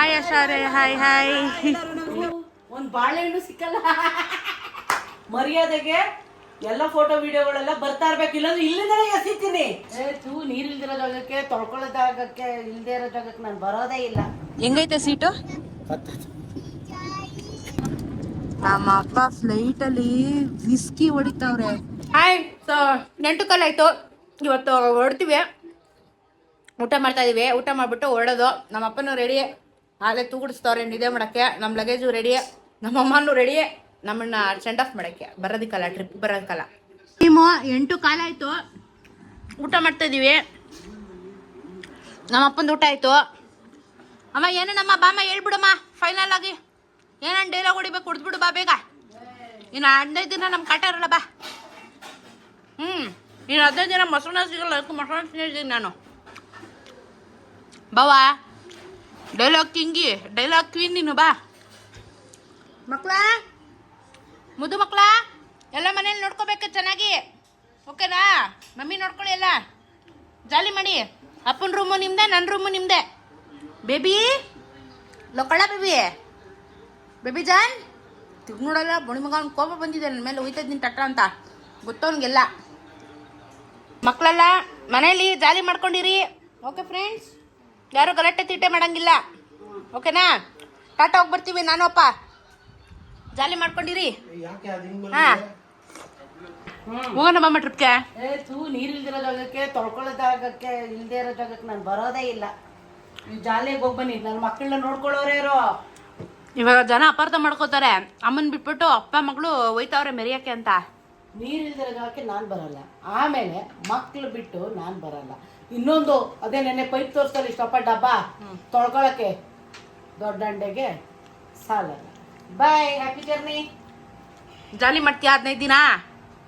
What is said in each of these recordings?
Hi ಆಶಾರೆ hi hi ಒಂದ್ ಬಾಳೆಹಣ್ಣು ಸಿಕ್ಕಲ್ಲ. ಮರ್ಯಾದೆಗೆ ಎಲ್ಲ ಫೋಟೋ ವಿಡಿಯೋಗಳೆಲ್ಲ ಬರ್ತಾ ಇರ್ಬೇಕು. ಇಲ್ಲಾಂದ್ರೆ ಇಲ್ಲದೇ ಎಸಿತೀನಿ. ಏ ತೂ ನೀರಿಲ್ದಿರೋ ಜಾಗಕ್ಕೆ ತೊಳ್ಕೊಳ್ಳೋ ಜಾಗಕ್ಕೆ ಇಲ್ದೇ ಇರೋ ಜಾಗಕ್ಕೆ ನಾನು ಬರೋದೇ ಇಲ್ಲ. ಹೆಂಗೈತೆ ಸೀಟು? ನಮ್ಮ ಅಪ್ಪ ಫ್ಲೈಟ್ ಅಲ್ಲಿ ವಿಸ್ಕಿ ಹೊಡಿತಾವ್ರೆ. ಹಾಯ್ ಸೊ ನೆಂಟು ಕಾಲಾಯ್ತು ಇವತ್ತು ಹೊಡ್ತೀವಿ. ಊಟ ಮಾಡ್ತಾ ಇದೀವಿ. ಊಟ ಮಾಡ್ಬಿಟ್ಟು ಹೊರಡೋದು. ನಮ್ಮ ಅಪ್ಪನೂ ರೆಡಿ ಹಾಗೆ ತೂಗುಡಿಸ್ತವ್ರೆ, ನಿದ್ದೆ ಮಾಡೋಕ್ಕೆ. ನಮ್ಮ ಲಗೇಜು ರೆಡಿ ನಮ್ಮ ಅಮ್ಮನೂ ರೆಡಿ ನಮ್ಮನ್ನ ಸೆಂಡ್ ಆಫ್ ಮಾಡೋಕ್ಕೆ. ಬರೋದಕ್ಕಲ್ಲ ಟ್ರಿಪ್ ಬರೋದಕ್ಕಲ್ಲ. ಟೀಮು ಎಂಟು ಕಾಲ ಆಯಿತು. ಊಟ ಮಾಡ್ತಾ ಇದ್ದೀವಿ ನಮ್ಮ ಅಪ್ಪಂದು ಊಟ ಆಯಿತು. ಅಮ್ಮ ಏನೇನಮ್ಮ ಬಾಮ್ಮ, ಹೇಳ್ಬಿಡಮ್ಮ ಫೈನಲ್ ಆಗಿ. ಏನೇನು ಡೈಲಾಗ್ ಹೊಡಿಬೇಕು, ಹೊಡೆದ್ಬಿಡು ಬಾ ಬೇಗ. ಇನ್ನು ಹದಿನೈದು ದಿನ ನಮ್ಮ ಕಾಟ ಇರಲ್ಲ, ಬಾ. ಹ್ಞೂ ಇನ್ನು ಹದಿನೈದು ದಿನ ಮೊಸರನ್ನ ಸಿಗಲ್ಲ, ಅದಕ್ಕೆ ಮೊಸರನ್ನ ಸಿಗ್ತೀನಿ ನಾನು. ಬಾವಾ ಡೈಲಾಗ್ ಕಿಂಗಿ ಡೈಲಾಗ್ ಕ್ವೀನ್ ನೀನು ಬಾ ಮಕ್ಳ ಮುದು ಮಕ್ಳ ಎಲ್ಲ ಮನೇಲಿ ನೋಡ್ಕೋಬೇಕು ಚೆನ್ನಾಗಿ ಓಕೆನಾ ಮಮ್ಮಿ ನೋಡ್ಕೊಳ್ಳಿ ಎಲ್ಲ ಜಾಲಿ ಮಾಡಿ ಅಪ್ಪನ ರೂಮು ನಿಮ್ದೆ ನನ್ನ ರೂಮು ನಿಮ್ದೆ ಬೇಬಿ ಲೊಕ್ಕಳ ಬೇಬಿ ಬೇಬಿ ಜಾನ್ ತಿಗ್ ನೋಡಲ್ಲ ಬಣಿ ಮಗ ಅವ್ನ್ ಕೋಪ ಬಂದಿದೆ ನನ್ನ ಮೇಲೆ ಹೋಯ್ತಾ ಇದ್ದೀನಿ ಟಟ್ಟ ಅಂತ ಗೊತ್ತವನಿಗೆಲ್ಲ ಮಕ್ಕಳೆಲ್ಲ ಮನೇಲಿ ಜಾಲಿ ಮಾಡ್ಕೊಂಡಿರಿ ಓಕೆ ಫ್ರೆಂಡ್ಸ್ ಯಾರು ಗಲಾಟೆ ತೀಟೆ ಮಾಡಂಗಿಲ್ಲ. ಓಕೆನಾ? ಟಾಟಾ ಹೋಗಿ ಬರ್ತೀವಿ ನಾನು ಅಪ್ಪ ಜಾಲಿ ಮಾಡ್ಕೊಂಡಿರಿ. ಹಾ. ಹೋಗೋಣ ಮಾಮ ಟ್ರಿಪ್ಗೆ ತೂ ನೀರಿಲ್ದಿರೋ ಜಾಗಕ್ಕೆ ತೊಳ್ಕೊಳ್ಳೋ ಜಾಗಕ್ಕೆ ಇಲ್ದೇ ಇರೋ ಜಾಗಕ್ಕೆ ನಾನು ಬರೋದೇ ಇಲ್ಲ. ನೀವು ಜಾಲಿಯಾಗಿ ಹೋಗಿ ಬನ್ನಿ. ನನ್ನ ಮಕ್ಕಳನ್ನ ನೋಡ್ಕೊಳ್ಳೋರೇ ಇರೋ. ಇವಾಗ ಜನ ಅಪಾರ್ಥ ಮಾಡ್ಕೋತಾರೆ. ಅಮ್ಮನ್ ಬಿಟ್ಬಿಟ್ಟು ಅಪ್ಪ ಮಗಳು ಒಯ್ತಾವ್ರೆ ಮೆರಿಯಕ್ಕೆ ಅಂತ. ನೀರಿಲ್ದಿರೋ ಜಾಗಕ್ಕೆ ನಾನು ಬರಲ್ಲ. ಆಮೇಲೆ ಮಕ್ಳು ಬಿಟ್ಟು ನಾನು ಬರಲ್ಲ. ಇನ್ನೊಂದು ಅದೇ ನೆನ್ನೆ ಪೈಪ್ ತೋರಿಸ್ತಾರೆ ಇಷ್ಟಪ್ಪ ಡಬ್ಬ ತೊಳ್ಕೊಳಕ್ಕೆ ದೊಡ್ಡ ಅಂಡೆಗೆ ಸಾಲಲ್ಲ. ಬಾಯ್ ಹ್ಯಾಪಿ ಜರ್ನಿ ಜಾಲಿ ಮಾಡ್ತೀಯ ಹದಿನೈದು ದಿನ?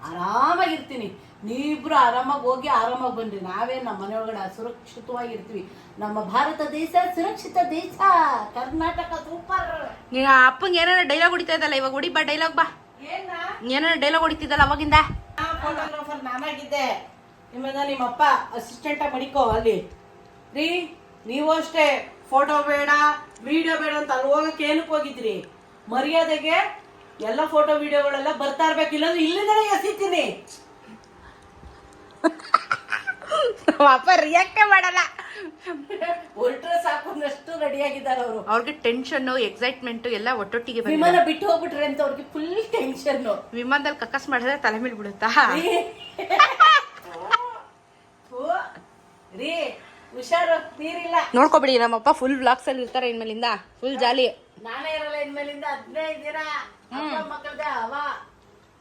ಆರಾಮಾಗಿರ್ತೀನಿ. ನೀವಿಬ್ರು ಆರಾಮಾಗಿ ಹೋಗಿ ಆರಾಮಾಗಿ ಬನ್ರಿ ನಾವೇ ನಮ್ಮ ಮನೆಯೊಳಗಡೆ ಸುರಕ್ಷಿತವಾಗಿರ್ತೀವಿ ನಮ್ಮ ಭಾರತ ದೇಶ ಸುರಕ್ಷಿತ ದೇಶ. ಕರ್ನಾಟಕ ಸೂಪರ್ ಅಪ್ಪಂಗೆ ಏನಾರ ಡೈಲಾಗ್ ಹೊಡಿತಾ ಇದ್ದಲ್ಲ ಇವಾಗ ಹೊಡಿ ಬಾ ಡೈಲಾಗ್ ಬಾ. ಏನ? ಡೈಲಾಗ್ ಹೊಡಿತಿದ್ದಲ್ಲ ಅವಾಗಿಂದ? ಫೋಟೋಗ್ರಾಫರ್ ನಾನಾಗಿದ್ದೆ ನಿಮ್ಮನ್ನ ನಿಮ್ಮಪ್ಪ ಅಸಿಸ್ಟೆಂಟ್ ಮಡಿಕೋ ಅಲ್ಲಿ. ರೀ ನೀವು ಅಷ್ಟೇ ಫೋಟೋ ಬೇಡ ವಿಡಿಯೋ ಬೇಡ ಅಂತ ಅಲ್ಲಿ ಹೋಗಕ್ಕೆ ಏನಕ್ಕೆ ಹೋಗಿದ್ರಿ? ಮರ್ಯಾದೆಗೆ ಎಲ್ಲ ಫೋಟೋ ವಿಡಿಯೋಗಳೆಲ್ಲ ಬರ್ತಾ ಇರ್ಬೇಕು ಇಲ್ಲಾಂದ್ರೆ ಇಲ್ಲಿಂದಲೇ ಎಸಿತೀನಿ. ಪಾಪ ಅಪ್ಪ ರಿಯಾಕ್ಟೇ ಮಾಡಲ್ಲ. ಹೊರಟ್ರೆ ಸಾಕೊಂಡಷ್ಟು ರೆಡಿಯಾಗಿದ್ದಾರೆ ಅವರು. ಅವ್ರಿಗೆ ಟೆನ್ಷನ್ ಎಕ್ಸೈಟ್ಮೆಂಟ್ ಎಲ್ಲ ಒಟ್ಟೊಟ್ಟಿಗೆ ವಿಮಾನ ಬಿಟ್ಟು ಹೋಗ್ಬಿಟ್ರೆ ಅಂತ ಅವ್ರಿಗೆ ಫುಲ್ ಟೆನ್ಷನ್ ವಿಮಾನದಲ್ಲಿ ಕಕ್ಕಸ್ ಮಾಡಿದ್ರೆ ತಲೆ ಮೇಲೆ ಬಿಡುತ್ತಾ ರೀ. ಹುಷಾರು ನೀರಿಲ್ಲ. ನೋಡ್ಕೊಬಿಡಿ ನಮ್ಮಪ್ಪ ಫುಲ್ ಬ್ಲಾಕ್ಸ್ ಅಲ್ಲಿ ಇರ್ತಾರೆ ಇನ್ಮೇಲಿಂದ. ಫುಲ್ ಜಾಲಿ ನಾನೇ ಇರಲ್ಲ ಇನ್ಮೇಲಿಂದ ಹದಿನೈದು ದಿನ. ಮಕ್ಕಳದ ಹವಾ.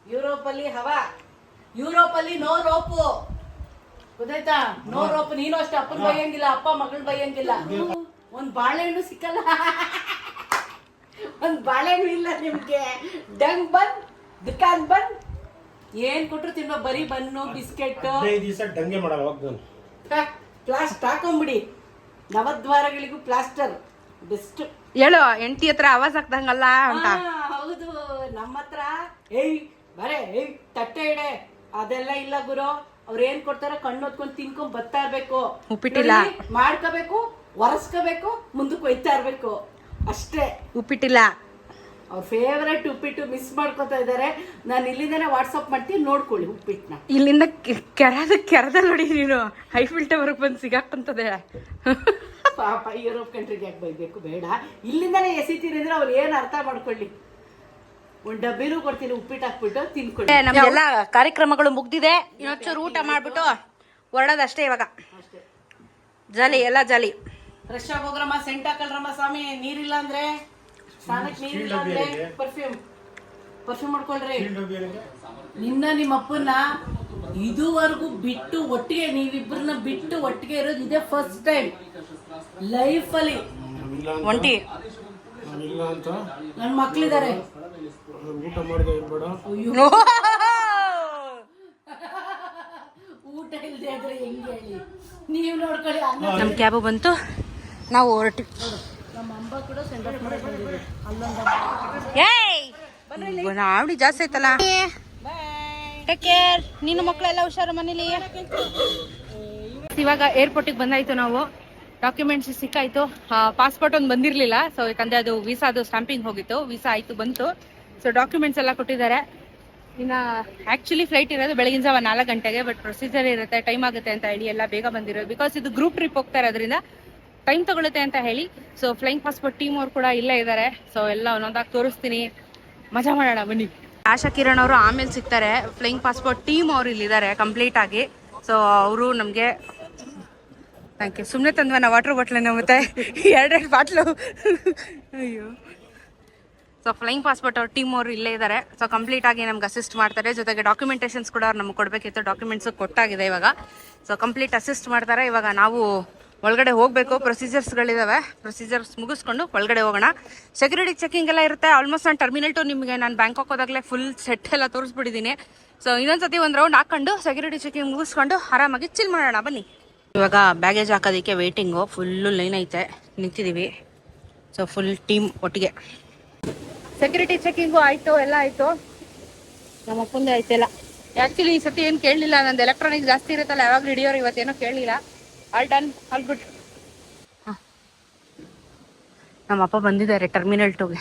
ಯುರೋಪ್ ಅಲ್ಲಿ ಹವಾ. ಯುರೋಪ್ ಅಲ್ಲಿ ನೋ ರೋಪು ಗೊತ್ತಾಯ್ತಾ? ನೋ ರೋಪ್ ನೀನು ಅಷ್ಟೇ ಅಪ್ಪನ ಬೈಯಂಗಿಲ್ಲ ಅಪ್ಪ ಮಗಳ್ ಬೈಯಂಗಿಲ್ಲ. ಒಂದ್ ಬಾಳೆಹಣ್ಣು ಸಿಕ್ಕಲ್ಲ. ಒಂದ್ ಬಾಳೆಹಣ್ಣು ಇಲ್ಲ ನಿಮ್ಗೆ. ಡಂಗ್ ಬಂದ್ ದುಕಾನ್ ಬಂದ್. ಏನ್ ಕೊಟ್ರು ತಿನ್ನೋ? ಬರೀ ಬನ್ನು ಬಿಸ್ಕೆಟ್. ದಿವಸ ಡಂಗೆ ಮಾಡಲ್ಲ ಪ್ಲಾಸ್ಟ್ ಹಾಕೊಂಬಿಡಿ. ನವದ್ವಾರಗಳಿಗೂ ಪ್ಲಾಸ್ಟರ್. ಬೆಸ್ಟ್. ಹೇಳು ಎಂಟಿ ಹತ್ರ ಆವಾಜ್ ಹಾಕ್ದಂಗಲ್ಲ ಅಂತ. ಹೌದು. ನಮ್ಮ ಹತ್ರ ಏಯ್ ಬರೇ ಏಯ್ ತಟ್ಟೆ ಇಡೆ. ಅದೆಲ್ಲ ಇಲ್ಲ ಗುರು. ಅವ್ರ ಏನ್ ಕೊಡ್ತಾರ ಕಣ್ಣು ಹೊತ್ಕೊಂಡ್ ತಿನ್ಕೊಂಡ್ ಬತ್ತಾ ಇರ್ಬೇಕು. ಉಪ್ಪಿಟ್ಟಿಲ್ಲ. ಮಾಡ್ಕೋಬೇಕು ಒರೆಸ್ಕೋಬೇಕು ಮುಂದಕ್ಕೆ ಒಯ್ತಾ ಇರ್ಬೇಕು. ಅಷ್ಟೇ. ಉಪ್ಪಿಟ್ಟಿಲ್ಲ. ಅವ್ರ ಫೇವ್ರೆಟ್ ಉಪ್ಪಿಟ್ಟು ಮಿಸ್ ಮಾಡ್ಕೊತಾ ಇದಾರೆ. ನಾನು ಇಲ್ಲಿಂದನೇ ವಾಟ್ಸಪ್ ಮಾಡ್ತೀನಿ ನೋಡ್ಕೊಳ್ಳಿ ಉಪ್ಪಿಟ್ಟನ್ನ ಇಲ್ಲಿಂದ ಕೆರದ ಕೆರದ ನೋಡಿ ನೀನು. ಫಿಲ್ಟರ್ ಟವರ್ಗೆ ಬಂದು ಸಿಗಾಕಂತದೆ. ಪಾಪ ಯುರೋಪ್ ಕಂಟ್ರಿಗೆ ಯಾಕೆ ಬೈಬೇಕು? ಬೇಡ. ಇಲ್ಲಿಂದನೇ ಎಸಿತೀರಿ ಅಂದ್ರೆ ಅವ್ರು ಏನು ಅರ್ಥ ಮಾಡ್ಕೊಳ್ಳಿ? ಒಂದ್ ಡಬ್ಬಿನೂ ಕೊಡ್ತೀನಿ ಉಪ್ಪಿಟ್ಟು ಹಾಕ್ಬಿಟ್ಟು ತಿನ್ಕೊಳ್ಳಿ. ನಮ್ಗೆಲ್ಲ ಕಾರ್ಯಕ್ರಮಗಳು ಮುಗ್ದಿದೆ. ಇನ್ನೊಂಚೂರು ಊಟ ಮಾಡ್ಬಿಟ್ಟು ಹೊರಡೋದಷ್ಟೇ ಇವಾಗ. ಜಾಲಿ ಎಲ್ಲ ಜಾಲಿ. ಫ್ರೆಶ್ ಆಗಿ ಹೋಗ್ರಮ್ಮ ಸೆಂಟ್ ಹಾಕಲ್ರಮ್ಮ ಸ್ವಾಮಿ ನೀರಿಲ್ಲ ಅಂದ್ರೆ? ಸ್ನಾನಕ್ಕೆ ನೀರಿಲ್ಲ ಅಂದ್ರೆ ಪರ್ಫ್ಯೂಮ್ ಪರ್ಫ್ಯೂಮ್ ಮಾಡ್ಕೊಳ್ರಿ. ನಿನ್ನ ನಿಮ್ಮ ಅಪ್ಪನ ಇದುವರೆಗೂ ಬಿಟ್ಟು ಒಟ್ಟಿಗೆ ನೀವಿಬ್ಬರನ್ನ ಬಿಟ್ಟು ಒಟ್ಟಿಗೆ ಇರೋದು ಇದೇ ಫಸ್ಟ್ ಟೈಮ್ ಲೈಫ್ ಅಲ್ಲಿ. ಒಂಟಿ. ನನ್ನ ಮಕ್ಳಿದಾರೆ. ಊಟ ಮಾಡಿದೆ ಇರ್ಬೇಡ ಊಟ ಇಲ್ಲದೆ ಆದ್ರೆ ಹೆಂಗೆ ಹೇಳಿ? ನೀವು ನೋಡ್ಕೊಳ್ಳಿ ಅನ್ನ ನಮ್ಮ ಕ್ಯಾಬು ಬಂತು. ನಾವು ಹೊರಟಿ ನಮ್ಮ ಅಂಬ ಕೂಡ ಸೆಂಡ್ ಆಫ್ ಮಾಡಕ್ ಬಂದಿದೆ. ಅಲ್ಲೊಂದು ಏಯ್! ನಾವಡಿ ಜಾಸ್ತಿ ಆಯ್ತಲ್ಲ? ಟೇಕ್ ಕೇರ್ ನೀನು ಮಕ್ಕಳೆಲ್ಲ ಹುಷಾರು ಮನೇಲಿ? ಇವಾಗ ಏರ್ಪೋರ್ಟಿಗೆ ಬಂದಾಯ್ತು ನಾವು. ಡಾಕ್ಯುಮೆಂಟ್ಸ್ ಸಿಕ್ಕಾಯ್ತು. ಪಾಸ್ಪೋರ್ಟ್ ಒಂದು ಬಂದಿರಲಿಲ್ಲ. ಸೊ ಯಾಕಂದರೆ ಅದು ವೀಸಾದು ಸ್ಟಾಂಪಿಂಗ್ ಹೋಗಿತ್ತು. ವೀಸಾ ಆಯಿತು ಬಂತು. ಸೊ ಡಾಕ್ಯುಮೆಂಟ್ಸ್ ಎಲ್ಲ ಕೊಟ್ಟಿದ್ದಾರೆ. ಇನ್ನು ಆ್ಯಕ್ಚುಲಿ ಫ್ಲೈಟ್ ಇರೋದು ಬೆಳಗಿನ ಜಾವ ನಾಲ್ಕು ಗಂಟೆಗೆ ಬಟ್ ಪ್ರೊಸೀಜರ್ ಇರುತ್ತೆ ಟೈಮ್ ಆಗುತ್ತೆ ಅಂತ ಹೇಳಿ ಎಲ್ಲ ಬೇಗ ಬಂದಿರೋದು. ಬಿಕಾಸ್ ಇದು ಗ್ರೂಪ್ ಟ್ರಿಪ್ ಹೋಗ್ತಾ ಇರೋದ್ರಿಂದ ಟೈಮ್ ತಗೊಳುತ್ತೆ ಅಂತ ಹೇಳಿ ಸೊ ಫ್ಲೈಂಗ್ ಪಾಸ್ಪೋರ್ಟ್ ಟೀಮ್ ಅವ್ರು ಕೂಡ ಇಲ್ಲೇ ಇದ್ದಾರೆ ಸೊ ಎಲ್ಲ ಒಂದೊಂದಾಗಿ ತೋರಿಸ್ತೀನಿ. ಮಜಾ ಮಾಡೋಣ, ಬನ್ನಿ. ಆಶಾ ಕಿರಣ್ ಅವರು ಆಮೇಲೆ ಸಿಗ್ತಾರೆ. ಫ್ಲೈಯಿಂಗ್ ಪಾಸ್ಪೋರ್ಟ್ ಟೀಮ್ ಅವ್ರು ಇಲ್ಲಿದ್ದಾರೆ ಕಂಪ್ಲೀಟ್ ಆಗಿ. ಸೊ ಅವರು ನಮಗೆ ಥ್ಯಾಂಕ್ ಯು ಸುಮ್ಮನೆ ತಂದ್ವ ನಾ ವಾಟರ್ ಬಾಟ್ಲನ್ನ ಮತ್ತೆ ಎರಡೆರಡು ಬಾಟ್ಲು. ಅಯ್ಯೋ. ಸೊ ಫ್ಲೈಯಿಂಗ್ ಪಾಸ್ಪೋರ್ಟ್ ಅವ್ರ ಟೀಮ್ ಅವರು ಇಲ್ಲೇ ಇದ್ದಾರೆ ಸೊ ಕಂಪ್ಲೀಟ್ ಆಗಿ ನಮ್ಗೆ ಅಸಿಸ್ಟ್ ಮಾಡ್ತಾರೆ. ಜೊತೆಗೆ ಡಾಕ್ಯುಮೆಂಟೇಷನ್ಸ್ ಕೂಡ ಅವ್ರು ನಮ್ಗೆ ಕೊಡಬೇಕಿತ್ತು. ಡಾಕ್ಯುಮೆಂಟ್ಸ್ ಕೊಟ್ಟಾಗಿದೆ ಇವಾಗ. ಸೊ ಕಂಪ್ಲೀಟ್ ಅಸಿಸ್ಟ್ ಮಾಡ್ತಾರೆ. ಇವಾಗ ನಾವು ಒಳಗಡೆ ಹೋಗಬೇಕು. ಪ್ರೊಸೀಜರ್ಸ್ಗಳಿದಾವೆ ಪ್ರೊಸೀಜರ್ಸ್ ಮುಗಿಸ್ಕೊಂಡು ಒಳಗಡೆ ಹೋಗೋಣ. ಸೆಕ್ಯೂರಿಟಿ ಚೆಕಿಂಗ್ ಎಲ್ಲ ಇರುತ್ತೆ. ಆಲ್ಮೋಸ್ಟ್ ನಾನು ಟರ್ಮಿನಲ್ ಟು ನಿಮಗೆ ನಾನು ಬ್ಯಾಂಕಾಕ್ ಹೋದಾಗಲೇ ಫುಲ್ ಸೆಟ್ ಎಲ್ಲ ತೋರಿಸ್ಬಿಟ್ಟಿದ್ದೀನಿ ಸೊ ಇನ್ನೊಂದ್ಸತಿ ಒಂದು ರೌಂಡ್ ಹಾಕೊಂಡು ಸೆಕ್ಯೂರಿಟಿ ಚೆಕಿಂಗ್ ಮುಗಿಸ್ಕೊಂಡು ಆರಾಮಾಗಿ ಚಿಲ್ ಮಾಡೋಣ. ಬನ್ನಿ. ಇವಾಗ ಬ್ಯಾಗೇಜ್ ಹಾಕೋದಕ್ಕೆ ವೇಟಿಂಗು ಫುಲ್ಲು ಲೈನ್ ಐತೆ. ನಿಂತಿದ್ದೀವಿ ಸೊ ಫುಲ್ ಟೀಮ್ ಒಟ್ಟಿಗೆ. ಸೆಕ್ಯೂರಿಟಿ ಚೆಕಿಂಗು ಆಯ್ತು ಎಲ್ಲ ಆಯ್ತು. ನಮ್ಮ ಅಪ್ಪಂದೇ ಆಯ್ತಿಲ್ಲ ಆ್ಯಕ್ಚುಲಿ ಈ ಸತಿ ಏನು ಕೇಳಲಿಲ್ಲ ನಂದು ಎಲೆಕ್ಟ್ರಾನಿಕ್ ಜಾಸ್ತಿ ಇರುತ್ತಲ್ಲ ಯಾವಾಗ ಹಿಡಿಯೋರು ಇವತ್ತೇನೋ ಕೇಳಲಿಲ್ಲ ಆಲ್ ಡನ್ ಆಲ್ ಗುಡ್ ನಮ್ಮ ಅಪ್ಪ ಬಂದಿದ್ದಾರೆ ಟರ್ಮಿನಲ್ ಟೂಗೆ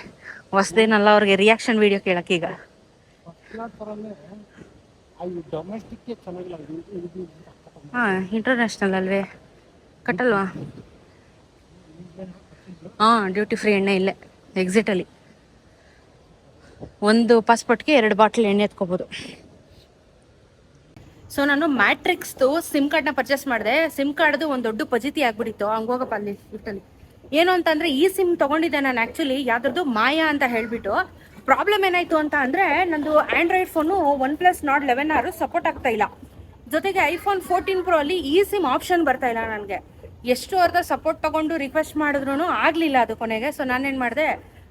ಹೊಸದೇನಲ್ಲ ಅವ್ರಿಗೆ ರಿಯಾಕ್ಷನ್ ವಿಡಿಯೋ ಕೇಳಕ್ಕೆ ಈಗ. ಹಾಂ ಇಂಟರ್ನ್ಯಾಷನಲ್ ಅಲ್ವೇ. ಕಟ್ಟಲ್ವಾ? ಹಾಂ ಡ್ಯೂಟಿ ಫ್ರೀ ಎಣ್ಣೆ ಇಲ್ಲೇ ಎಕ್ಸಿಟಲ್ಲಿ ಒಂದು ಪಾಸ್ಪೋರ್ಟ್ಗೆ ಎರಡು ಬಾಟ್ಲ್ ಎಣ್ಣೆ ಎತ್ಕೋಬೋದು. ಸೊ ನಾನು ಮ್ಯಾಟ್ರಿಕ್ಸ್ದು ಸಿಮ್ ಕಾರ್ಡ್ನ ಪರ್ಚೇಸ್ ಮಾಡಿದೆ. ಸಿಮ್ ಕಾರ್ಡ್ದು ಒಂದು ದೊಡ್ಡ ಪಜಿತಿ ಆಗ್ಬಿಟ್ಟಿತ್ತು. ಹೋಗಪ್ಪ ಅಲ್ಲಿ ಇಟ್ಟಲ್ಲಿ ಏನು ಅಂತಂದ್ರೆ, ಈ ಸಿಮ್ ತಗೊಂಡಿದ್ದೆ ನಾನು ಆ್ಯಕ್ಚುಲಿ ಯಾವ್ದ್ರದ್ದು ಮಾಯಾ ಅಂತ ಹೇಳಿಬಿಟ್ಟು. ಪ್ರಾಬ್ಲಮ್ ಏನಾಯ್ತು ಅಂತ ಅಂದರೆ, ನಂದು Android phone one plus Nord eleven ಆರು ಸಪೋರ್ಟ್ ಆಗ್ತಾ ಇಲ್ಲ. ಜೊತೆಗೆ ಐಫೋನ್ ಫೋರ್ಟೀನ್ ಪ್ರೋ ಅಲ್ಲಿ ಈ ಸಿಮ್ ಆಪ್ಷನ್ ಬರ್ತಾ ಇಲ್ಲ ನನಗೆ. ಎಷ್ಟು ಅರ್ಧ ಸಪೋರ್ಟ್ ತಗೊಂಡು ರಿಕ್ವೆಸ್ಟ್ ಮಾಡಿದ್ರು ಆಗಲಿಲ್ಲ ಅದು ಕೊನೆಗೆ. ಸೊ ನಾನೇನು ಮಾಡಿದೆ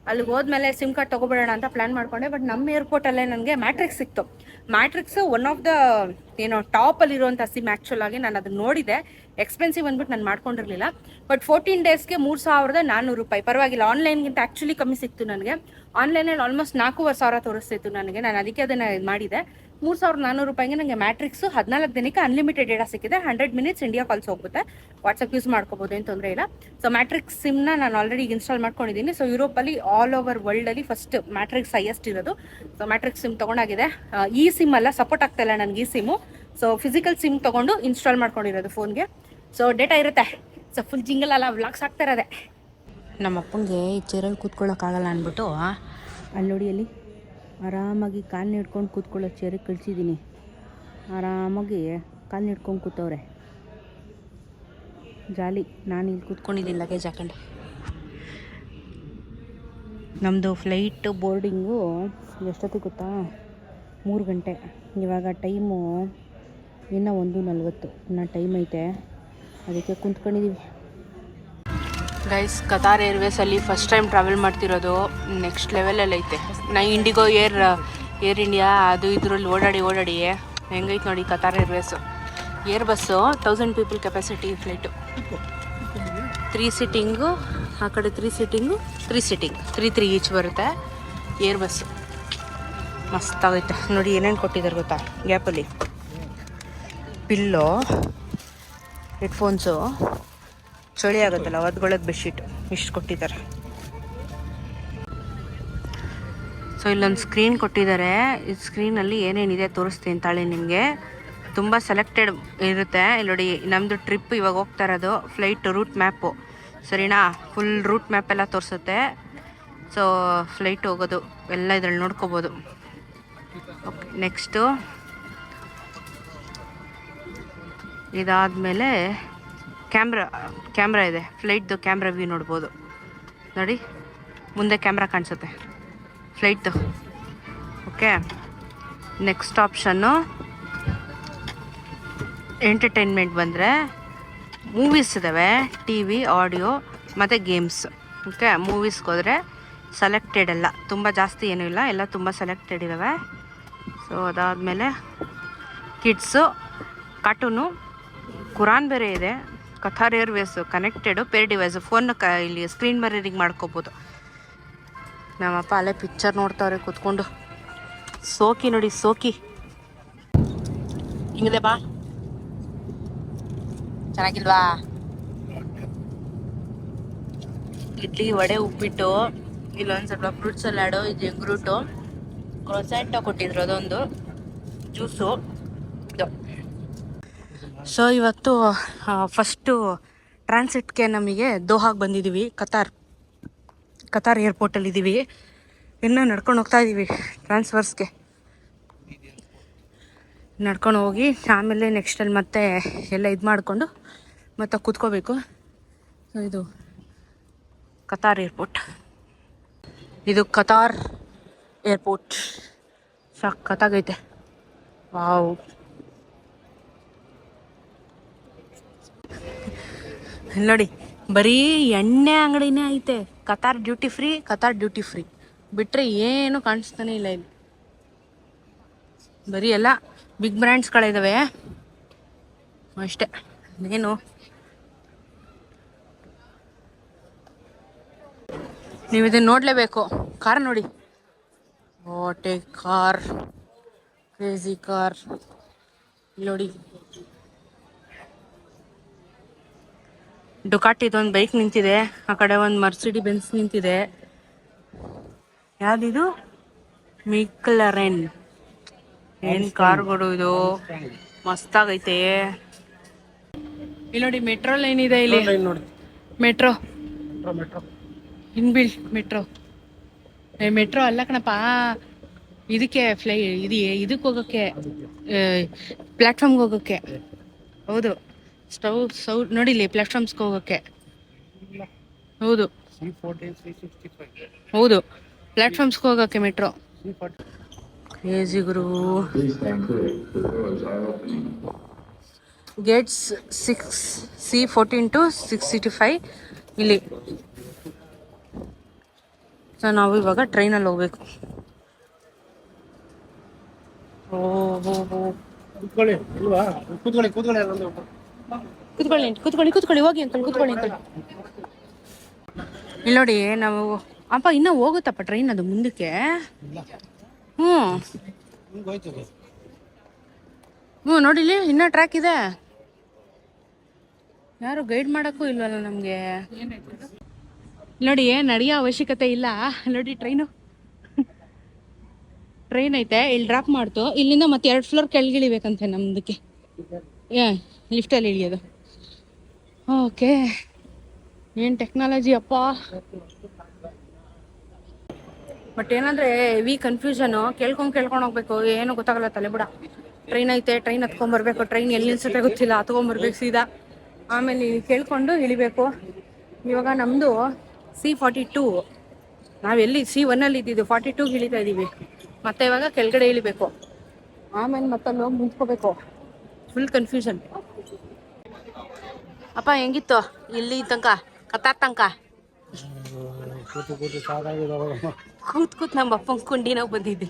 ಅಲ್ಲಿಗೆ ಹೋದ್ಮೇಲೆ ಸಿಮ್ ಕಾರ್ಡ್ ತಗೋಬೇಡ ಅಂತ ಪ್ಲಾನ್ ಮಾಡ್ಕೊಂಡೆ ಬಟ್ ನಮ್ಮ ಏರ್ಪೋರ್ಟಲ್ಲೇ ನನಗೆ ಮ್ಯಾಟ್ರಿಕ್ಸ್ ಸಿಕ್ತು. ಮ್ಯಾಟ್ರಿಕ್ಸ್ ಒನ್ ಆಫ್ ದ ಏನೋ ಟಾಪಲ್ಲಿರುವಂಥ ಸಿಮ್ ಆ್ಯಕ್ಚುಲ್ ಆಗಿ ನಾನು ಅದನ್ನ ನೋಡಿದೆ. ಎಕ್ಸ್ಪೆನ್ಸಿವ್ ಅಂದ್ಬಿಟ್ಟು ನಾನು ಮಾಡ್ಕೊಂಡಿರಲಿಲ್ಲ. ಬಟ್ ಫೋರ್ಟೀನ್ ಡೇಸ್ಗೆ ಮೂರು ಸಾವಿರದ ನಾನ್ನೂರು ರೂಪಾಯಿ. ಪರವಾಗಿಲ್ಲ ಆನ್ಲೈನ್ಗಿಂತ ಆ್ಯಕ್ಚುಲಿ ಕಮ್ಮಿ ಸಿಕ್ತು ನನಗೆ. ಆನ್ಲೈನಲ್ಲಿ ಆಲ್ಮೋಸ್ಟ್ ನಾಲ್ಕೂವರೆ ಸಾವಿರ ತೋರಿಸ್ತಿತ್ತು ನನಗೆ. ನಾನು ಅದಕ್ಕೆ ಅದನ್ನು ಮಾಡಿದೆ. ಮೂರು ಸಾವಿರದ ನಾನ್ನೂರು ರೂಪಾಯಿಗೆ ನನಗೆ ಮ್ಯಾಟ್ರಿಕ್ಸ್, ಹದಿನಾಲ್ಕು ದಿನಕ್ಕೆ ಅನ್ಲಿಮಿಟೆಡ್ ಡೇಟಾ ಸಿಕ್ಕಿದೆ. ಹಂಡ್ರೆಡ್ ಮಿನಿಟ್ಸ್ ಇಂಡಿಯಾ ಕಾಲ್ಸ್ ಹೋಗುತ್ತೆ ವಾಟ್ಸಪ್ ಯೂಸ್ ಮಾಡ್ಕೋಬೋದು, ಏನು ತೊಂದರೆ ಇಲ್ಲ. ಸೊ ಮ್ಯಾಟ್ರಿಕ್ಸ್ ಸಿಮ್ನ ನಾನು ಆಲ್ರೆಡಿ ಇನ್ಸ್ಟಾಲ್ ಮಾಡ್ಕೊಂಡಿದ್ದೀನಿ. ಸೊ ಯುರೋಪಲ್ಲಿ ಆಲ್ ಓವರ್ ವರ್ಲ್ಡಲ್ಲಿ ಫಸ್ಟ್ ಮ್ಯಾಟ್ರಿಕ್ಸ್ ಹೈಯೆಸ್ಟ್ ಇರೋದು. ಸೊ ಮ್ಯಾಟ್ರಿಕ್ಸ್ ಸಿಮ್ ತಗೊಂಡಾಗಿದೆ. ಈ ಸಿಮ್ ಅಲ್ಲ ಸಪೋರ್ಟ್ ಆಗ್ತಾ ನನಗೆ ಈ ಸಿಮ್ಮು ಸೊ ಫಿಸಿಕಲ್ ಸಿಮ್ ತಗೊಂಡು ಇನ್ಸ್ಟಾಲ್ ಮಾಡ್ಕೊಂಡಿರೋದು ಫೋನ್ಗೆ ಸೊ ಡೇಟಾ ಇರುತ್ತೆ. ಸೊ ಫುಲ್ ಜಿಂಗಲ್ ಅಲ್ಲ ವ್ಲಾಗ್ಸ್ ಆಗ್ತಾ ಇರೋದೆ. ನಮ್ಮ ಅಪ್ಪಂಗೆ ಈ ಚೇರಲ್ಲಿ ಕೂತ್ಕೊಳ್ಳೋಕ್ಕಾಗಲ್ಲ ಅಂದ್ಬಿಟ್ಟು ಅಲ್ಲಿ ನೋಡಿ ಅಲ್ಲಿ ಆರಾಮಾಗಿ ಕಾಲು ಹಿಡ್ಕೊಂಡು ಕೂತ್ಕೊಳ್ಳೋ ಚೇರಿಗೆ ಕಳಿಸಿದ್ದೀನಿ. ಆರಾಮಾಗಿ ಕಾಲು ಹಿಡ್ಕೊಂಡು ಕೂತವ್ರೆ. ಜಾಲಿ, ನಾನು ಇಲ್ಲಿ ಕೂತ್ಕೊಂಡಿದ್ದೀನಿ ಲಗೇಜ್ ಹಾಕೊಂಡು. ನಮ್ಮದು ಫ್ಲೈಟ್ ಬೋರ್ಡಿಂಗು ಎಷ್ಟೊತ್ತಿಗೆ ಗೊತ್ತಾ? ಮೂರು ಗಂಟೆ. ಇವಾಗ ಟೈಮು ಇನ್ನೂ ಒಂದು ನಲ್ವತ್ತು. ಇನ್ನೂ ಟೈಮ್ ಐತೆ. ಅದಕ್ಕೆ ಕುಂತ್ಕೊಂಡಿದ್ದೀವಿ ಗೈಸ್ ಕತಾರ್ ಏರ್ವೇಸಲ್ಲಿ ಫಸ್ಟ್ ಟೈಮ್ ಟ್ರಾವೆಲ್ ಮಾಡ್ತಿರೋದು ನೆಕ್ಸ್ಟ್ ಲೆವೆಲಲ್ಲಿ ಐತೆ. ನಾ ಇಂಡಿಗೋ ಏರ್ ಏರ್ ಇಂಡಿಯಾ ಅದು ಇದರಲ್ಲಿ ಓಡಾಡಿ ಓಡಾಡಿ ಹೆಂಗೈತೆ ನೋಡಿ Qatar airways Airbus thousand people capacity flight three sitting ಆ ಕಡೆ three sitting three sitting three three each ಬರುತ್ತೆ. ಏರ್ ಬಸ್ಸು ಮಸ್ತಾಗೈತೆ. ನೋಡಿ ಏನೇನು ಕೊಟ್ಟಿದ್ದಾರೆ ಗೊತ್ತಾ? ಗ್ಯಾಪಲ್ಲಿ ಪಿಲ್ಲೋ ಹೆಡ್ಫೋನ್ಸು ಚಳಿ ಆಗುತ್ತಲ್ಲ ಒದ್ಗೊಳಕ್ಕೆ ಬೆಡ್ಶೀಟ್ ಇಷ್ಟು ಕೊಟ್ಟಿದ್ದಾರೆ. ಸೊ ಇಲ್ಲೊಂದು ಸ್ಕ್ರೀನ್ ಕೊಟ್ಟಿದ್ದಾರೆ. ಈ ಸ್ಕ್ರೀನಲ್ಲಿ ಏನೇನಿದೆ ತೋರಿಸ್ತೀನಿ ತಾಳಿ ನಿಮಗೆ. ತುಂಬ ಸೆಲೆಕ್ಟೆಡ್ ಇರುತ್ತೆ. ಇಲ್ಲಿ ನೋಡಿ ನಮ್ಮದು ಟ್ರಿಪ್ ಇವಾಗ ಹೋಗ್ತಾ ಇರೋದು ಫ್ಲೈಟ್ ರೂಟ್ ಮ್ಯಾಪು ಸರಿನಾ? ಫುಲ್ ರೂಟ್ ಮ್ಯಾಪ್ ಎಲ್ಲ ತೋರಿಸುತ್ತೆ. ಸೊ ಫ್ಲೈಟ್ ಹೋಗೋದು, ಎಲ್ಲ ಇದ್ರಲ್ಲಿ ನೋಡ್ಕೋಬೋದು. ಓಕೆ ನೆಕ್ಸ್ಟು ಇದಾದಮೇಲೆ ಕ್ಯಾಮ್ರಾ ಕ್ಯಾಮ್ರಾ ಇದೆ. ಫ್ಲೈಟ್ದು ಕ್ಯಾಮ್ರಾ ವ್ಯೂ ನೋಡ್ಬೋದು. ನೋಡಿ, ಮುಂದೆ ಕ್ಯಾಮ್ರಾ ಕಾಣಿಸುತ್ತೆ. ಫ್ಲೈಟ್ದು ಓಕೆ ನೆಕ್ಸ್ಟ್ ಆಪ್ಷನ್ನು ಎಂಟರ್ಟೈನ್ಮೆಂಟ್ ಬಂದರೆ ಮೂವೀಸ್ ಇದ್ದಾವೆ ಟಿ ವಿ ಆಡಿಯೋ ಮತ್ತು ಗೇಮ್ಸ್ ಓಕೆ ಮೂವೀಸ್ಗೆ ಹೋದರೆ ಸೆಲೆಕ್ಟೆಡ್ ಎಲ್ಲ. ತುಂಬ ಜಾಸ್ತಿ ಏನೂ ಇಲ್ಲ. ಎಲ್ಲ ತುಂಬ ಸೆಲೆಕ್ಟೆಡ್ ಇದ್ದಾವೆ ಸೊ ಅದಾದಮೇಲೆ ಕಿಡ್ಸು ಕಾರ್ಟೂನು ಕುರಾನ್ ಬೇರೆ ಇದೆ. Qatar airways connected pair device phone ಕ ಇಲ್ಲಿ ಸ್ಕ್ರೀನ್ ಮಿರರಿಂಗ್ ಮಾಡ್ಕೋಬೋದು. ನಮ್ಮಪ್ಪ ಅಲ್ಲೇ ಪಿಕ್ಚರ್ ನೋಡ್ತಾವ್ರೆ ಕೂತ್ಕೊಂಡು. ಸೋಕಿ ನೋಡಿ, ಸೋಕಿ. ಹಿಂಗಿದೆ ಬಾ. ಚೆನ್ನಾಗಿಲ್ವಾ? ಇಡ್ಲಿ, ವಡೆ, ಉಪ್ಪಿಟ್ಟು ಇಲ್ಲೊಂದು ಸ್ವಲ್ಪ ಫ್ರೂಟ್ ಸಲಾಡು ಇದು ಎಂಗ್ರೂಟು ರೂಟು ಕ್ರೊಸೆಂಟೋ ಕೊಟ್ಟಿದ್ರು ಅದೊಂದು. ಜ್ಯೂಸು ಇದು. ಸೊ ಇವತ್ತು ಫಸ್ಟು ಟ್ರಾನ್ಸಿಟ್ಗೆ ನಮಗೆ ದೋಹಾಗೆ ಬಂದಿದ್ದೀವಿ ಕತಾರ್ ಕತಾರ್ ಏರ್ಪೋರ್ಟಲ್ಲಿ ಇದ್ದೀವಿ ಇನ್ನೂ ನಡ್ಕೊಂಡು ಹೋಗ್ತಾ ಇದ್ದೀವಿ ಟ್ರಾನ್ಸ್ಫರ್ಸ್ಗೆ ನಡ್ಕೊಂಡು ಹೋಗಿ, ಆಮೇಲೆ ನೆಕ್ಸ್ಟಲ್ಲಿ ಮತ್ತೆ ಎಲ್ಲ ಇದು ಮಾಡಿಕೊಂಡು ಮತ್ತೆ ಕೂತ್ಕೋಬೇಕು. ಸೊ ಇದು ಕತಾರ್ ಏರ್ಪೋರ್ಟ್ ಇದು ಕತಾರ್ ಏರ್ಪೋರ್ಟ್ ಸಖತ್ತಾಗೈತೆ ವಾವ್. ನೋಡಿ, ಬರೀ ಎಣ್ಣೆ ಅಂಗಡಿನೇ ಐತೆ. Qatar duty free Qatar duty free ಬಿಟ್ಟರೆ ಏನು ಕಾಣಿಸ್ತಾನೆ ಇಲ್ಲ ಇಲ್ಲಿ. ಬರೀ ಎಲ್ಲ ಬಿಗ್ ಬ್ರ್ಯಾಂಡ್ಸ್ಗಳಿದಾವೆ ಅಷ್ಟೇ. ಏನು? ನೀವು ಇದನ್ನ ನೋಡಲೇಬೇಕು. ಕಾರ್ ನೋಡಿ. ವಾಟ್ ಕಾರ್ ಕ್ರೇಜಿ ಕಾರ್ ನೋಡಿ. ಡುಕಾಟಿದೊಂದು ಬೈಕ್ ನಿಂತಿದೆ. ಆ ಕಡೆ ಒಂದು ಮರ್ಸಿಡಿ ಬೆನ್ಸ್ ನಿಂತಿದೆ. ಯಾವ್ದಿದು? ಮಿಕ್ಲರೆನ್ ಏನ್ ಕಾರ್ಗಳು ಇದು? ಮಸ್ತಾಗೈತೆ. ಇಲ್ಲಿ ನೋಡಿ ಮೆಟ್ರೋ ಲೈನ್ ಇದೆ ಇಲ್ಲಿ. ನೋಡಿ. ಮೆಟ್ರೋ ಮೆಟ್ರೋ ಮೆಟ್ರೋ ಇನ್ಬಿಲ್ ಮೆಟ್ರೋ ಮೆಟ್ರೋ ಅಲ್ಲ ಕಣಪ್ಪ. ಇದಕ್ಕೆ ಫ್ಲೈ ಇದು ಇದಕ್ಕೆ ಹೋಗೋಕ್ಕೆ ಪ್ಲಾಟ್ಫಾರ್ಮ್ಗೆ ಹೋಗಕ್ಕೆ. ಹೌದು. ಸ್ಟವ್ ಸೌ ನೋಡಿಲಿ ಪ್ಲಾಟ್ಫಾರ್ಮ್ಸ್ಗೆ ಹೋಗೋಕ್ಕೆ. ಹೌದು. ಹೌದು. ಪ್ಲಾಟ್ಫಾರ್ಮ್ಸ್ಗೆ ಹೋಗೋಕ್ಕೆ metro. Crazy Guru. Gates six, C fourteen to six city five ಇಲ್ಲಿ. ಸೊ, ನಾವು ಇವಾಗ ಟ್ರೈನಲ್ಲಿ ಹೋಗ್ಬೇಕು. ಓ ಹೋ ಹೋ ಕೂತ್ಕೊಳ್ಳಿ ಕೂತ್ಕೊಳ್ಳಿ ಕೂತ್ಕೊಳ್ಳಿ ಕೂತ್ಕೊಳ್ಳಿ ಕುತ್ಕೊಳ್ಳಿ, ಕೂತ್ಕೊಳ್ಳಿ, ಹೋಗಿ ಅಂಕಲ್, ಕುತ್ಕೊಳ್ಳಿ ಅಂಕಲ್. ಇಲ್ಲಿ ನೋಡಿ, ನಾವು, ಅಪ್ಪ, ಇನ್ನೂ ಹೋಗುತ್ತಪ್ಪ ಟ್ರೈನ್ ಅದು ಮುಂದಕ್ಕೆ. ಹ್ಮ್ ಹ್ಞೂ ನೋಡಿಲಿ ಇನ್ನೂ ಟ್ರ್ಯಾಕ್ ಇದೆ. ಯಾರು ಗೈಡ್ ಮಾಡೋಕ್ಕೂ ಇಲ್ವಲ್ಲ ನಮಗೆ? ನೋಡಿ ನಡೆಯೋ ಅವಶ್ಯಕತೆ ಇಲ್ಲ. ನೋಡಿ ಟ್ರೈನು ಟ್ರೈನ್ ಐತೆ, ಇಲ್ಲಿ ಡ್ರಾಪ್ ಮಾಡ್ತು. ಇಲ್ಲಿಂದ ಮತ್ತೆ ಎರಡು ಫ್ಲೋರ್ ಕೆಳಗಿಳಿಬೇಕಂತೆ ನಮ್ದಕ್ಕೆ. ಲಿಫ್ಟಲ್ಲಿ ಇಳಿಯೋದು. ಓಕೆ ಏನು ಟೆಕ್ನಾಲಜಿ ಅಪ್ಪ? ಬಟ್ ಏನಂದ್ರೆ ಹೆವಿ ಕನ್ಫ್ಯೂಷನು ಕೇಳ್ಕೊಂಡು ಕೇಳ್ಕೊಂಡು ಹೋಗ್ಬೇಕು. ಏನು ಗೊತ್ತಾಗಲ್ಲ ತಲೆಬುಡ ಟ್ರೈನ್ ಐತೆ ಟ್ರೈನ್ ಹತ್ಕೊಂಡ್ಬರ್ಬೇಕು ಟ್ರೈನ್ ಎಲ್ಲಿ ನಿಲ್ಸುತ್ತೆ ಗೊತ್ತಿಲ್ಲ ಹತ್ಕೊಂಡ್ಬರ್ಬೇಕು ಸೀದಾ. ಆಮೇಲೆ ಕೇಳ್ಕೊಂಡು ಇಳಿಬೇಕು. ಇವಾಗ ನಮ್ಮದು ಸಿ ಫಾರ್ಟಿ ಟೂ ನಾವೆಲ್ಲಿ ಸಿ ಒನ್ನಲ್ಲಿ ಇದ್ದಿದ್ದು ಫಾರ್ಟಿ ಟೂಗೆ ಇಳಿತಾ ಇದ್ದೀವಿ. ಮತ್ತೆ ಇವಾಗ ಕೆಳಗಡೆ ಇಳಿಬೇಕು. ಆಮೇಲೆ ಮತ್ತೆ ಅಲ್ಲಿ ಹೋಗಿ ನಿಂತ್ಕೋಬೇಕು. ಫುಲ್ ಕನ್ಫ್ಯೂಷನ್ ಅಪ್ಪ ಹೆಂಗಿತ್ತು? ಇಲ್ಲಿ ತನಕ ಕತ್ತಾರ್ ತನಕ ಕೂತು ಕೂತು ನಮ್ಮ ಅಪ್ಪ ಕುಂಡಿ ನಾವು ಬಂದಿದ್ದೆ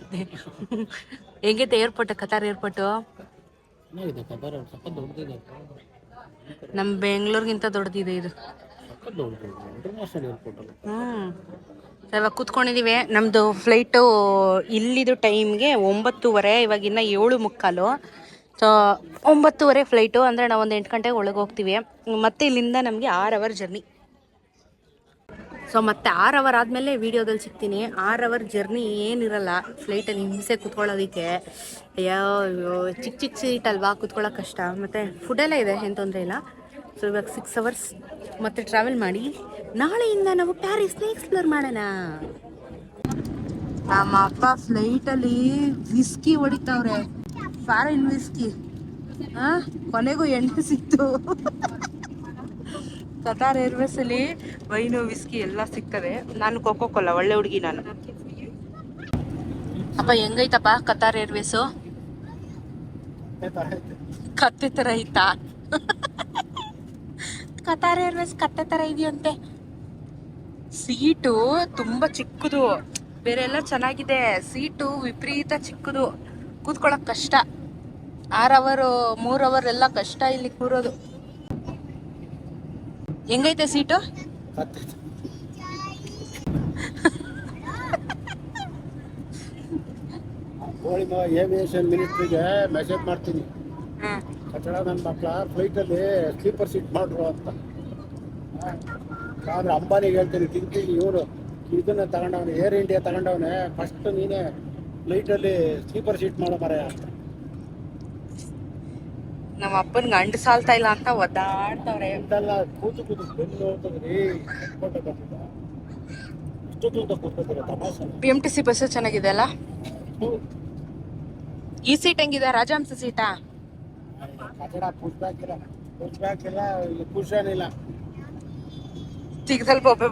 ಹೆಂಗೈತೆ ಏರ್ಪೋರ್ಟ್ ಕತಾರ್ ಏರ್ಪೋರ್ಟು ನಮ್ಮ ಬೆಂಗಳೂರಿಗಿಂತ ದೊಡ್ಡದಿದೆ ಇದು. ಹ್ಮ್. ಇವಾಗ ಕೂತ್ಕೊಂಡಿದೀವಿ. ನಮ್ದು ಫ್ಲೈಟು ಇಲ್ಲಿದು ಟೈಮ್ಗೆ ಒಂಬತ್ತುವರೆ ಇವಾಗ ಇನ್ನ ಏಳು ಮುಕ್ಕಾಲು. ಒಂಬತ್ತುವರೆ ಫ್ಲೈಟು ಅಂದರೆ ನಾವು ಒಂದು ಎಂಟು ಗಂಟೆಗೆ ಒಳಗೆ ಹೋಗ್ತೀವಿ. ಮತ್ತೆ ಇಲ್ಲಿಂದ ನಮಗೆ ಆರು ಅವರ್ ಜರ್ನಿ ಸೊ ಮತ್ತೆ ಆರು ಅವರ್ ಆದಮೇಲೆ ವೀಡಿಯೋದಲ್ಲಿ ಸಿಗ್ತೀನಿ. ಆರು ಅವರ್ ಜರ್ನಿ ಏನಿರಲ್ಲ. ಫ್ಲೈಟಲ್ಲಿ ಹಿಂಸೆ ಕುತ್ಕೊಳ್ಳೋದಕ್ಕೆ. ಅಯ್ಯೋ ಚಿಕ್ಕ ಚಿಕ್ಕ ಸೀಟ್ ಅಲ್ವಾ? ಕುತ್ಕೊಳ್ಳೋಕೆ ಕಷ್ಟ. ಮತ್ತು ಫುಡೆಲ್ಲ ಇದೆ, ಏನು ತೊಂದರೆ ಇಲ್ಲ. ಸೊ ಇವಾಗ ಸಿಕ್ಸ್ ಅವರ್ಸ್ ಮತ್ತೆ ಟ್ರಾವೆಲ್ ಮಾಡಿ. ನಾಳೆಯಿಂದ ನಾವು ಪ್ಯಾರಿಸ್ನ ಎಕ್ಸ್ಪ್ಲೋರ್ ಮಾಡೋಣ. ನಮ್ಮ ಅಪ್ಪ ಫ್ಲೈಟಲ್ಲಿ ವಿಸ್ಕಿ ಹೊಡಿತಾವ್ರೆ. ಫಾರಿನ್ ವಿಸ್ಕಿ ಹಾ ಕೊನೆಗೂ ಎಣ್ಣೆ ಸಿಕ್ತು. ಕತಾರ್ ಏರ್ವೇಸ್ ಅಲ್ಲಿ ವೈನು ವಿಸ್ಕಿ ಎಲ್ಲ ಸಿಗ್ತದೆ. ನಾನು ಕೋಕೋಕೋಲ್ಲ ಒಳ್ಳೆ ಹುಡುಗಿ ನಾನು. ಅಪ್ಪ, ಹೆಂಗೈತಪ್ಪ ಕತಾರ್ ಏರ್ವೇಸು ಕತ್ತೆ ತರ ಐತಾ? ಕತಾರ್ ಏರ್ವೇಸ್ ಕತ್ತೆ ತರ ಇದೆಯಂತೆ. ಸೀಟು ತುಂಬಾ ಚಿಕ್ಕದು. ಬೇರೆ ಎಲ್ಲ ಚೆನ್ನಾಗಿದೆ. ಸೀಟು ವಿಪರೀತ ಚಿಕ್ಕದು. ಕೂತ್ಕೊಳ್ಳೋಕ್ ಕಷ್ಟ. ಆರ್ ಅವರ್ ಮೂರ್ ಅವರ್ ಎಲ್ಲ ಕಷ್ಟ ಇಲ್ಲಿ ಕೂರೋದು. ಹೆಂಗೈತೆ ಸೀಟು? ಏವಿಯೇಷನ್ ಮಿನಿಸ್ಟ್ರಿಗೆ ಮೆಸೇಜ್ ಮಾಡ್ತೀನಿ. ಕಟ್ಟಡ ನನ್ನ ಮಕ್ಕಳ ಫ್ಲೈಟಲ್ಲಿ ಸ್ಲೀಪರ್ ಸೀಟ್ ಮಾಡ್ರು ಅಂತ. ಆದ್ರೆ ಅಂಬಾನಿಗೆ ಹೇಳ್ತೀನಿ ತಿಂತೀನಿ ಇವರು. ಇದನ್ನ ತಗೊಂಡವನೆ ಏರ್ ಇಂಡಿಯಾ ತಗೊಂಡವನೇ ಫಸ್ಟ್ ನೀನೇ ಫ್ಲೈಟಲ್ಲಿ ಸ್ಲೀಪರ್ ಸೀಟ್ ಮಾಡೋ ಮರ ನಮ್ಮ ಅಪ್ಪನ್ ಗಂಡ ಸಾಲ್ತಾ ಇಲ್ಲ ಅಂತ ಒದ್ದಾಡ್ತವ್ರೆ. ಎಂತೆಲ್ಲ ಕೂತು ಕೂತು ಬೆನ್ನು ನೋಡ್ತದ್ರಿ ಇಷ್ಟು ತೂತ ಕೂತ್ಕೊತೀರ ತಮಾಷೆ B M T C bus ಚೆನ್ನಾಗಿದೆ ಅಲ್ಲ? ಈ ಸೀಟ್ ಹೆಂಗಿದೆ? ರಾಜಹಂಸ ಸೀಟಾ? ಕಚಡ ಪುಷ್ ಬ್ಯಾಕ್ ಇಲ್ಲ ಪುಷ್ ಬ್ಯಾಕ್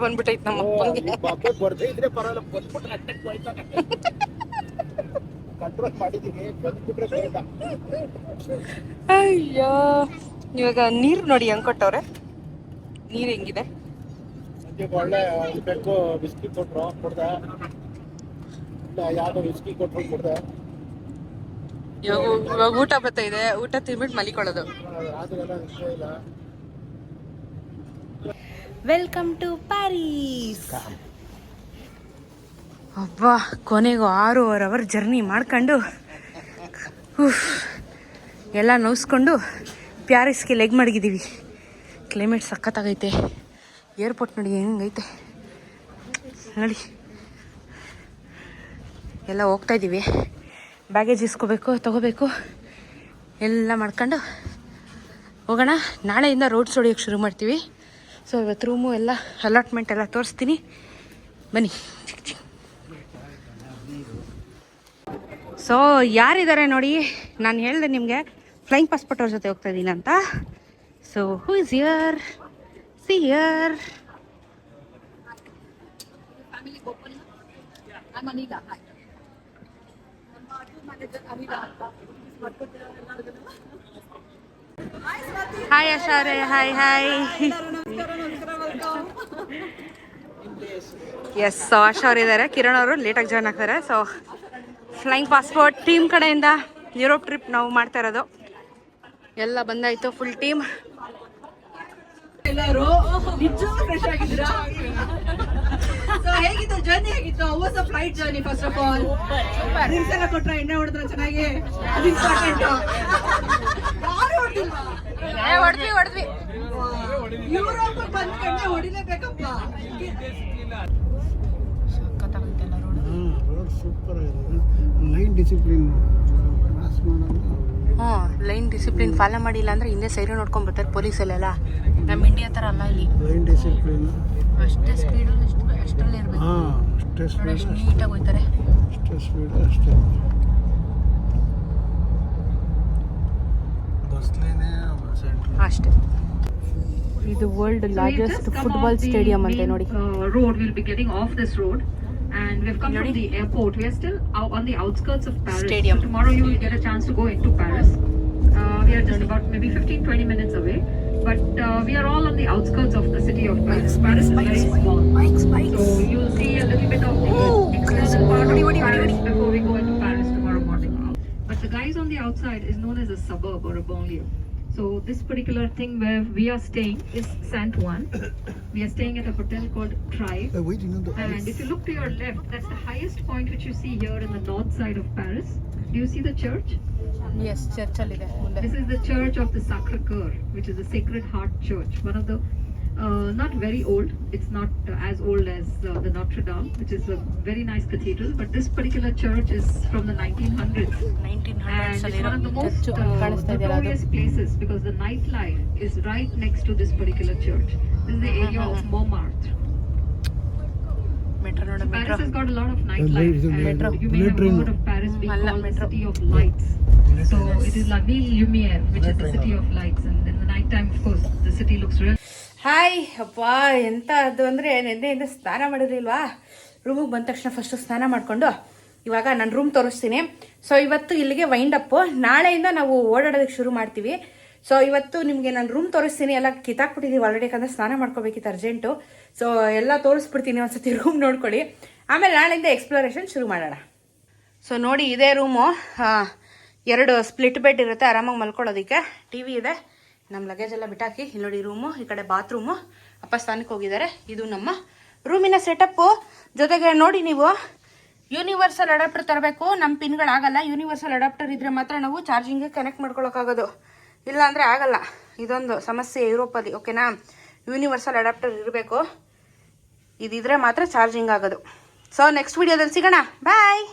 ಬಂದ್ಬಿಟ್ಟೈತ್ ನಮ್ಮ ಅಪ್ಪಂಗೆ ಬಾಬೆ ಬರ್ದೇ ಇದ್ರೆ ಪರವಾಗಿಲ್ಲ ಬಂದ್ಬಿಟ್ರೆ ಅಟ್ಟಕ್ಕೆ ಹೋಯ್ತಾನೆ ಕಂಟ್ರೋಲ್ ಮಾಡಿದೀನಿ ಬಂದ್ಬಿಟ್ರೆ ಅಯ್ಯೋ ಇವಾಗ ನೀರು ನೋಡಿ ಹೆಂಗ್ ಕೊಟ್ಟವ್ರೆ? ನೀರ್ ಹೆಂಗಿದೆ? ಒಳ್ಳೆ ಬೆಕ್ಕು ಬಿಸ್ಕಿ ಕೊಟ್ರು ಕೊಡ್ದೆ. ಇಲ್ಲ ಯಾವ್ದೋ ಬಿಸ್ಕಿ ಕೊಟ್ರು ಕೊಡ್ದೆ. ಇವಾಗ ಇವಾಗ ಊಟ ಬರ್ತಾ ಇದೆ. ಊಟ ತಿನ್ಬಿಟ್ಟು ಮಲಿಕೊಳ್ಳೋದು. ಇಲ್ಲ. ವೆಲ್ಕಮ್ ಟು ಪ್ಯಾರೀಸ್ ಅಬ್ಬಾ, ಕೊನೆಗೂ ಆರೂವರೆ ಅವರ್ ಜರ್ನಿ ಮಾಡ್ಕೊಂಡು ಎಲ್ಲ ನೋಯಿಸ್ಕೊಂಡು ಪ್ಯಾರಿಸ್ಗೆ ಲೆಗ್ ಮಡಗಿದ್ದೀವಿ ಕ್ಲೈಮೇಟ್ ಸಖತ್ತಾಗೈತೆ. ಏರ್ಪೋರ್ಟ್ ನೋಡಿ ಹೆಂಗೈತೆ. ನೋಡಿ. ಎಲ್ಲ ಹೋಗ್ತಾ ಇದ್ದೀವಿ ಬ್ಯಾಗೇಜ್ ಇಸ್ಕೋಬೇಕು, ತಗೋಬೇಕು. ಎಲ್ಲ ಮಾಡ್ಕೊಂಡು ಹೋಗೋಣ. ನಾಳೆಯಿಂದ ರೋಡ್ಸ್ ಹೊಡಿಯೋಕ್ಕೆ ಶುರು ಮಾಡ್ತೀವಿ. ಸೊ ಇವತ್ತು ರೂಮು ಎಲ್ಲ ಅಲಾಟ್ಮೆಂಟ್ ಎಲ್ಲ ತೋರಿಸ್ತೀನಿ. ಬನ್ನಿ. ಸೊ ಯಾರಿದ್ದಾರೆ ನೋಡಿ ನಾನು ಹೇಳಿದೆ ನಿಮಗೆ ಫ್ಲೈಯಿಂಗ್ ಪಾಸ್ಪೋರ್ಟ್ ಅವ್ರ ಜೊತೆ ಹೋಗ್ತಾ ಇದ್ದೀನಿ ಅಂತ. So who is here see here hi ಅಶಾರೆ hi hi yes so Asha ಅವ್ರು ಇದ್ದಾರೆ ಕಿರಣ್ ಅವರು ಲೇಟಾಗಿ ಜಾಯ್ನ್ ಆಗ್ತಾರೆ. ಸೊ ಫ್ಲೈಯಿಂಗ್ ಪಾಸ್ಪೋರ್ಟ್ ಟೀಮ್ ಕಡೆಯಿಂದ ಯುರೋಪ್ ಟ್ರಿಪ್ ನಾವು ಮಾಡ್ತಾ ಇರೋದು. ಎಲ್ಲ ಬಂದಾಯ್ತು ಫುಲ್ ಟೀಮ್ ಸೊ ಹೇಗಿತ್ತು? ಜರ್ನಿ ಹೇಗಿತ್ತು? Flight journey first of all drinks ಎಲ್ಲ ಕೊಟ್ರ ಎಣ್ಣೆ ಹೊಡೆದ್ರ ಚೆನ್ನಾಗಿ. ಅದು ಇಂಪಾರ್ಟೆಂಟ್ ಯಾರು ಹೊಡೆದಿಲ್ವಾ ಹೊಡೆದ್ವಿ ಹೊಡೆದ್ವಿ. ಯುರೋಪ್ ಬಂದ ಎಣ್ಣೆ ಹೊಡಿಲೇಬೇಕಪ್ಪ. ರೋಡ್ ಸೂಪರ್ ಡಿಸಿಪ್ಲಿನ್ ಕ್ರಾಸ್ ಮಾಡೋದು ಹ್ಞೂ ಲೈನ್ ಡಿಸಿಪ್ಲಿನ್ ಫಾಲೋ ಮಾಡಿಲ್ಲ ಅಂದ್ರೆ ಹಿಂದೆ ಸೈರಿ ನೋಡ್ಕೊಂಡು ಬರ್ತಾರೆ ಪೊಲೀಸಲ್ಲೆಲ್ಲ. ನಮ್ಮ ಇಂಡಿಯಾ ಥರ ಅಲ್ಲ ಇಲ್ಲಿ. ಲೈನ್ ಡಿಸಿಪ್ಲಿನ್ ಅಷ್ಟೇ ಸ್ಪೀಡಲ್ಲಿ ಅಷ್ಟು ಅಷ್ಟರಲ್ಲೇ ಇರಬೇಕು. ಹಾಂ ಅಷ್ಟೇ ಸ್ಪೀಡ್ ಎಷ್ಟು ನೀಟಾಗಿ ಹೋಗ್ತಾರೆ. ಅಷ್ಟೇ ಸ್ಪೀಡ್ ಅಷ್ಟೇ. ಅಷ್ಟೇ. ಇದು ವರ್ಲ್ಡ್ ಲಾರ್ಜೆಸ್ಟ್ ಫುಟ್ಬಾಲ್ ಸ್ಟೇಡಿಯಂ ಅಂತ ನೋಡಿ. Road will be getting off this road. And we've come from the airport. We are still out on the outskirts of Paris. Stadium. So tomorrow you will get a chance to go into Paris. Uh, we are just about maybe 15 20 minutes away. But uh, we are all on the outskirts of the city of Paris. Paris is very small. So you'll see a little bit of the external part of Paris before we go into Paris tomorrow morning. But the guys on the outside is known as a suburb or a banlieue. So this particular thing where we are staying is Sant 1. we are staying at a hotel called Tribe. The and if you look to your left, that's the highest point which you see here in the north side of Paris. Do you see the church? Yes, church. This is the church of the Sacre Coeur, which is the Sacred Heart Church, one of the uh, not very old. It's not uh, as old as uh, the Notre Dame, which is a very nice cathedral. But this particular church is from the 1900s. 1900s. And it's one of the most uh, notorious places because the nightlife is right next to this particular church. This is the area of Montmartre. So Paris has got a lot of nightlife, and you may have heard of Paris being called the city of lights. So it is La Ville Lumière, which is the city of lights, and in the nighttime, of course, the city looks really. Hi ಅಪ್ಪ ಎಂತ ಅದು ಅಂದರೆ ನೆನ್ನೆಯಿಂದ ಸ್ನಾನ ಮಾಡಿದ್ರಿಲ್ವಾ ರೂಮಿಗೆ ಬಂದ ತಕ್ಷಣ first ಸ್ನಾನ ಮಾಡಿಕೊಂಡು ಇವಾಗ ನಾನು ರೂಮ್ ತೋರಿಸ್ತೀನಿ. ಸೊ ಇವತ್ತು ಇಲ್ಲಿಗೆ ವೈಂಡ್ ಅಪ್ಪು ನಾಳೆಯಿಂದ ನಾವು ಓಡಾಡೋದಕ್ಕೆ ಶುರು ಮಾಡ್ತೀವಿ. ಸೊ ಇವತ್ತು ನಿಮಗೆ ನಾನು ರೂಮ್ ತೋರಿಸ್ತೀನಿ. ಎಲ್ಲ ಕಿತ್ತಾಕ್ಬಿಟ್ಟಿದ್ದೀವಿ ಆಲ್ರೆಡಿ ಯಾಕಂದ್ರೆ ಸ್ನಾನ ಮಾಡ್ಕೋಬೇಕಿತ್ತು ಅರ್ಜೆಂಟು ಸೊ ಎಲ್ಲ ತೋರಿಸ್ಬಿಡ್ತೀನಿ ಒಂದ್ಸತಿ ರೂಮ್ ನೋಡ್ಕೊಳ್ಳಿ. ಆಮೇಲೆ ನಾಳೆಯಿಂದ ಎಕ್ಸ್ಪ್ಲೋರೇಷನ್ ಶುರು ಮಾಡೋಣ. ಸೊ ನೋಡಿ ಇದೇ ರೂಮು ಎರಡು ಸ್ಪ್ಲಿಟ್ ಬೆಡ್ ಇರುತ್ತೆ, ಆರಾಮಾಗಿ ಮಲ್ಕೊಳ್ಳೋದಕ್ಕೆ. ಟಿ ವಿ ಇದೆ. ನಮ್ಮ ಲಗೇಜ್ ಎಲ್ಲ ಬಿಟ್ಟಾಕಿ, ಇಲ್ಲಿ ನೋಡಿ ರೂಮು ಈ ಕಡೆ ಬಾತ್ರೂಮು ಅಪ್ಪ ಸ್ಥಾನಕ್ಕೆ ಹೋಗಿದ್ದಾರೆ. ಇದು ನಮ್ಮ ರೂಮಿನ ಸೆಟಪ್ಪು ಜೊತೆಗೆ ನೋಡಿ ನೀವು ಯೂನಿವರ್ಸಲ್ ಅಡಾಪ್ಟರ್ ತರಬೇಕು. ನಮ್ಮ ಪಿನ್ಗಳಾಗಲ್ಲ ಯೂನಿವರ್ಸಲ್ ಅಡಾಪ್ಟರ್ ಇದ್ರೆ ಮಾತ್ರ ನಾವು ಚಾರ್ಜಿಂಗ್ಗೆ ಕನೆಕ್ಟ್ ಮಾಡ್ಕೊಳಕ್ಕಾಗೋದು. ಇಲ್ಲ ಅಂದರೆ ಆಗಲ್ಲ. ಇದೊಂದು ಸಮಸ್ಯೆ ಯುರೋಪಲ್ಲಿ ಓಕೆನಾ ಯೂನಿವರ್ಸಲ್ ಅಡಾಪ್ಟರ್ ಇರಬೇಕು. ಇದಿದ್ರೆ ಮಾತ್ರ ಚಾರ್ಜಿಂಗ್ ಆಗೋದು. ಸೊ ನೆಕ್ಸ್ಟ್ ವಿಡಿಯೋದಲ್ಲಿ ಸಿಗೋಣ. ಬಾಯ್